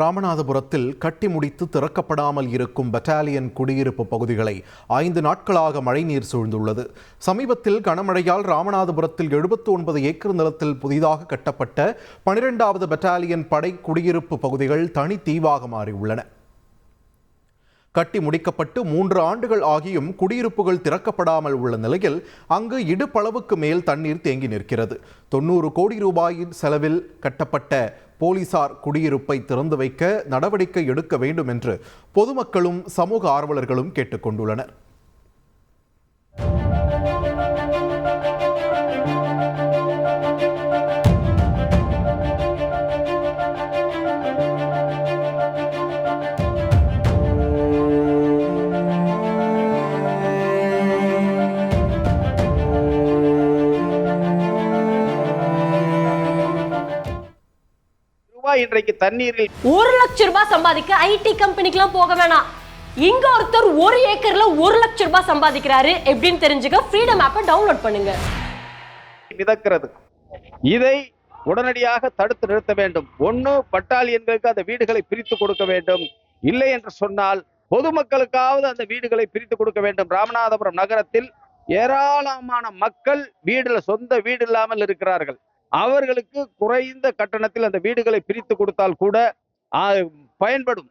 ராமநாதபுரத்தில் கட்டி முடித்து திறக்கப்படாமல் இருக்கும் பட்டாலியன் குடியிருப்பு பகுதிகளை ஐந்து நாட்களாக மழைநீர் சூழ்ந்துள்ளது. சமீபத்தில் கனமழையால் ராமநாதபுரத்தில் எழுபத்தி ஒன்பது ஏக்கர் நிலத்தில் புதிதாக கட்டப்பட்ட பனிரெண்டாவது பட்டாலியன் படை குடியிருப்பு பகுதிகள் தனி தீவாக மாறியுள்ளன. கட்டி முடிக்கப்பட்டு மூன்று ஆண்டுகள் ஆகியும் குடியிருப்புகள் திறக்கப்படாமல் உள்ள நிலையில் அங்கு இடுப்பளவுக்கு மேல் தண்ணீர் தேங்கி நிற்கிறது. தொண்ணூறு கோடி ரூபாயின் செலவில் கட்டப்பட்ட போலீசார் குடியிருப்பை திறந்து வைக்க நடவடிக்கை எடுக்க வேண்டும் என்று பொதுமக்களும் சமூக ஆர்வலர்களும் கேட்டுக்கொண்டுள்ளனர். ரூபாய் இன்றைக்கு தண்ணீரில் ஒரு லட்சம் ரூபாய் சம்பாதிக்க ஐடி கம்பெனிக்கெல்லாம் போக வேணாம். இங்க ஒருத்தர் ஒரு ஏக்கர்ல ஒரு லட்சம் ரூபாய் சம்பாதிக்கிறாரு எப்படின்னு தெரிஞ்சுக்க ஃப்ரீடம் ஆப்பை டவுன்லோட் பண்ணுங்க. மிதக்கிறது இதை உடனடியாக தடுத்து நிறுத்த வேண்டும். ஒண்ணு பட்டாலியன்களுக்கு அந்த வீடுகளை பிரித்து கொடுக்க வேண்டும். இல்லை என்று சொன்னால் பொதுமக்களுக்காவது அந்த வீடுகளை பிரித்து கொடுக்க வேண்டும். ராமநாதபுரம் நகரத்தில் ஏராளமான மக்கள் வீடுல சொந்த வீடு இல்லாமல் இருக்கிறார்கள். அவர்களுக்கு குறைந்த கட்டணத்தில் அந்த வீடுகளை பிரித்து கொடுத்தால் கூட பயன்படும்.